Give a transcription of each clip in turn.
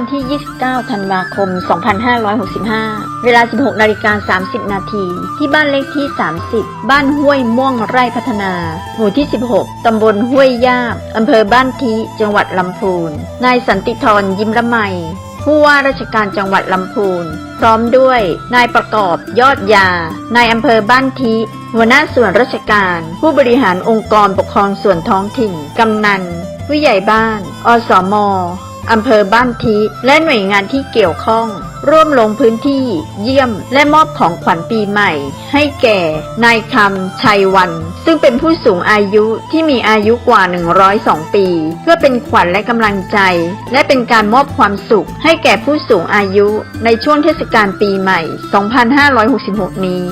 19ธันวาคม 2565 เวลา 16 นาฬิกา 30 นาที ที่บ้านเลขที่ 30 บ้านห้วยม่วงไร่พัฒนา หมู่ที่ 16 ตำบลห้วยยาบอำเภอบ้านทิจังหวัดลำพูน นายสันติธรยิ้มละไมผู้ว่าราชการจังหวัดลำพูน พร้อมด้วยนายประกอบยอดยา นายอำเภอบ้านทิหัวหน้าส่วนราชการ ผู้บริหารองค์กรปกครองส่วนท้องถิ่น กำนันผู้ใหญ่บ้าน อสม อำเภอบ้านทิและหน่วยงานที่เกี่ยวข้อง ร่วมลงพื้นที่เยี่ยมและมอบของขวัญปีใหม่ ให้แก่ นายคำชัยวัน ซึ่งเป็นผู้สูงอายุที่มีอายุกว่า 102 ปี เพื่อเป็นขวัญและกำลังใจ และเป็นการมอบความสุขให้แก่ผู้สูงอายุในช่วงเทศกาลปีใหม่ 2566 นี้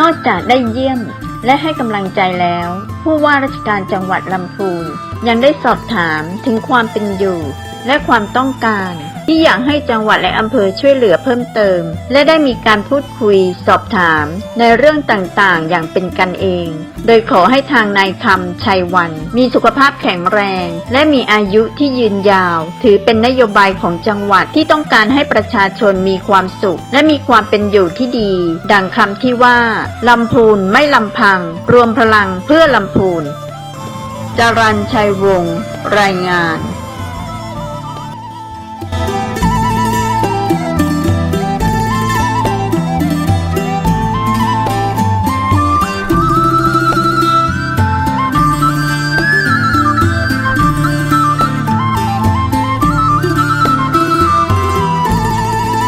นอกจากได้เยี่ยมและให้กำลังใจแล้วผู้ว่าราชการจังหวัดลำพูนยังได้สอบถามถึงความเป็นอยู่ และความต้องการ ที่อยากให้จังหวัดและอำเภอช่วยเหลือเพิ่มเติม และได้มีการพูดคุยสอบถาม ในเรื่องต่างๆ อย่างเป็นกันเอง โดยขอให้ทางนายคำชัยวัน มีสุขภาพแข็งแรง และมีอายุที่ยืนยาว ถือเป็นนโยบายของจังหวัดที่ต้องการให้ประชาชนมีความสุข และมีความเป็นอยู่ที่ดี ดังคำที่ว่าลำพูนไม่ลำพัง รวมพลังเพื่อลำพูนจรัญชัยวงศ์ รายงาน